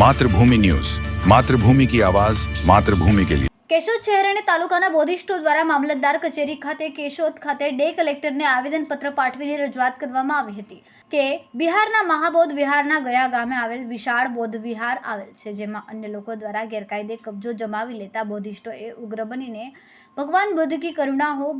Mathrubhumi news. Mathrubhumi કી આવાજ, માતૃભૂમિ કે લીએ કેશોદ શહેર અને તાલુકાના બોધિષ્ઠો દ્વારા મામલતદાર કચેરી ખાતે કેશોદ ખાતે ડે કલેક્ટરને આવેદનપત્ર પાઠવીને રજૂઆત કરવામાં આવી હતી કે બિહારના મહાબોધ વિહારના ગયા ગામે આવેલ વિશાળ બોધ વિહાર આવેલ છે, જેમાં અન્ય લોકો દ્વારા ગેરકાયદે કબજો જમાવી લેતા બોધિષ્ઠોએ ઉગ્ર બનીને ભગવાન બુદ્ધ કી કરુણા હો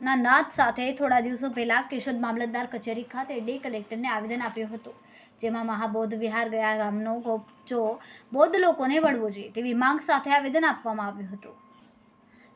ના નાદ સાથે થોડા દિવસો પહેલાં કેશોદ મામલતદાર કચેરી ખાતે ડે કલેક્ટરને આવેદન આપ્યું હતું. જેમાં મહાબોધ વિહાર ગયા ગામનો ગોપચો બૌદ્ધ લોકોને વળવો જોઈએ તેવી માંગ સાથે આવેદન આપવામાં આવ્યું હતું.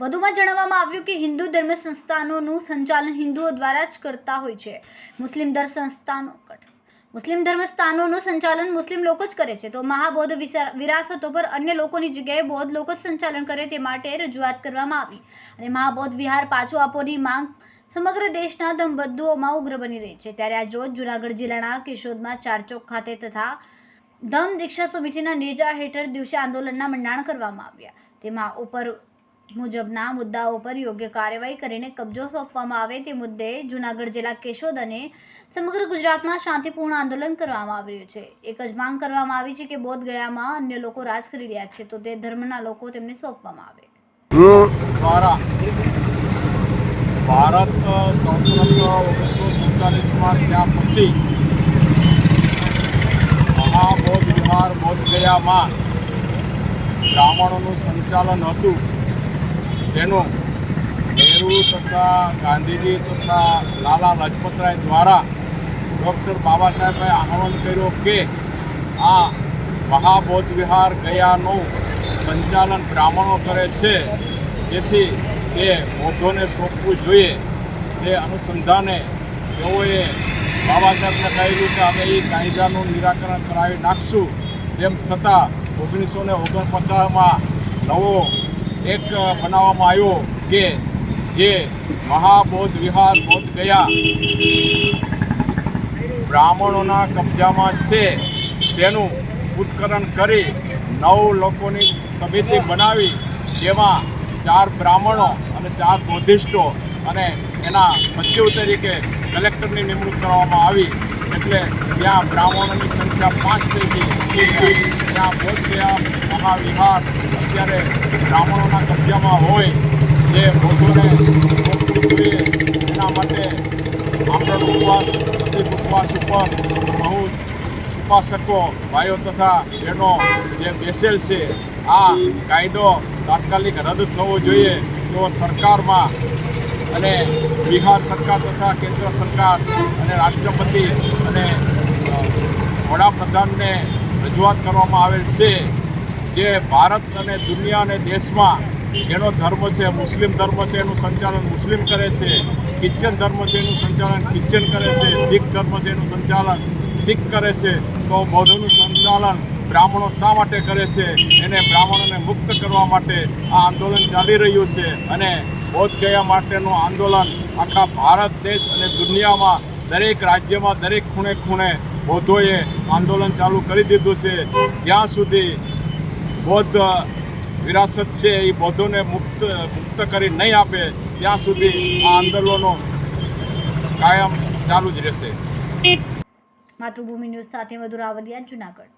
વધુમાં જણાવવામાં આવ્યું કે હિન્દુ ધર્મ સંસ્થાનોનું સંચાલન હિન્દુઓ દ્વારા જ કરતા હોય છે. મુસ્લિમ ધર્મ સંસ્થાનો મુસ્લિમ ધર્મ સ્થાનોનું સંચાલન મુસ્લિમ લોકો જ કરે છે. તો મહાબૌદ્ધ વિરાસતો પર અન્ય લોકોની જગ્યાએ બૌદ્ધ લોકો જ સંચાલન કરે તે માટે રજૂઆત કરવામાં આવી. અને મહાબૌદ્ધ વિહાર પાછું આપોની માંગ સમગ્ર દેશના ધમબદ્દુઓમાં ઉગ્ર બની રહી છે. ત્યારે આજ રોજ જૂનાગઢ જિલ્લાના કેશોદમાં ચારચોક ખાતે તથા ધમ દીક્ષા સમિતિના નેજા હેઠળ દિવસે આંદોલનના મંડાણ કરવામાં આવ્યા. તેમાં ઉપર મુજબના મુદ્દાઓ પર યોગ્ય કાર્યવાહી કરીને કબજો સોંપવામાં આવે તે મુદ્દે જૂનાગઢ જિલ્લા કેશોદ અને સમગ્ર ગુજરાતમાં શાંતિપૂર્ણ આંદોલન કરવામાં આવી રહ્યું છે. એક જ માંગ કરવામાં આવી છે કે બોધ ગયામાં અન્ય લોકો રાજ કરી રહ્યા છે તો તે ધર્મના લોકો તેમને સોંપવામાં આવે. ભારત સ્વતંત્ર ઓગણીસો પછી મહાબોધ વિહાર બ્રાહ્મણોનું સંચાલન હતું. તેનું નહેરુ તથા ગાંધીજી તથા લાલા લજપતરાય દ્વારા ડૉક્ટર બાબા સાહેબે આહવાન કર્યો કે આ મહાબોધ વિહાર ગયાનું સંચાલન બ્રાહ્મણો કરે છે. જેથી તે બૌદ્ધોને સોંપવું જોઈએ. તે અનુસંધાને તેઓએ બાબા સાહેબને કહેલું છે અમે એ કાયદાનું નિરાકરણ કરાવી નાખશું. તેમ છતાં ઓગણીસો ને ઓગણપચાસમાં નવો એક બનાવવામાં આવ્યો કે જે મહાબોધ વિહાર બોધ ગયા. બ્રાહ્મણોના કબજામાં છે તેનું ઉત્કરણ કરી નવ લોકોની સમિતિ બનાવી, જેમાં ચાર બ્રાહ્મણો અને ચાર બૌદ્ધિસ્ટો અને એના સચિવ તરીકે કલેક્ટરની નિમણૂક કરવામાં આવી એટલે ત્યાં બ્રાહ્મણોની સંખ્યા પાંચ થઈ ગઈ. ત્યાં બોધ ગયા મહાવિહાર અત્યારે બ્રાહ્મણોના કબજામાં હોય. જે બોધોને એના માટે આમરણ ઉપવાસ પ્રતિક ઉપવાસ ઉપર બહુ ઉપાસકો, ભાઈઓ તથા બહેનો જે બેસેલ છે, આ કાયદો તાત્કાલિક રદ થવો જોઈએ. તો સરકારમાં અને બિહાર સરકાર તથા કેન્દ્ર સરકાર અને રાષ્ટ્રપતિ અને વડાપ્રધાનને રજૂઆત કરવામાં આવેલ છે જે ભારત અને દુનિયા અને દેશમાં જેનો ધર્મ છે, મુસ્લિમ ધર્મ છે, એનું સંચાલન મુસ્લિમ કરે છે, ખ્રિશ્ચન ધર્મ છે, એનું સંચાલન ખ્રિશ્ચન કરે છે, શીખ ધર્મ છે, એનું સંચાલન શીખ કરે છે, તો બૌદ્ધનું સંચાલન બ્રાહ્મણો શા માટે કરે છે? એને બ્રાહ્મણોને મુક્ત કરવા માટે આ આંદોલન ચાલી રહ્યું છે અને બોધ ગયા માટેનું આંદોલન આખા ભારત દેશ અને દુનિયામાં દરેક રાજ્યમાં દરેક ખૂણે ખૂણે બૌદ્ધોએ આંદોલન ચાલુ કરી દીધું છે. જ્યાં સુધી બૌદ્ધ વિરાસત છે એ બૌદ્ધોને મુક્ત મુક્ત કરી નહીં આપે, ત્યાં સુધી આ આંદોલનો કાયમ ચાલુ જ રહેશે. માતૃભૂમિ ન્યૂઝ સાથે વધુ રાવલિયા જુનાગઢ.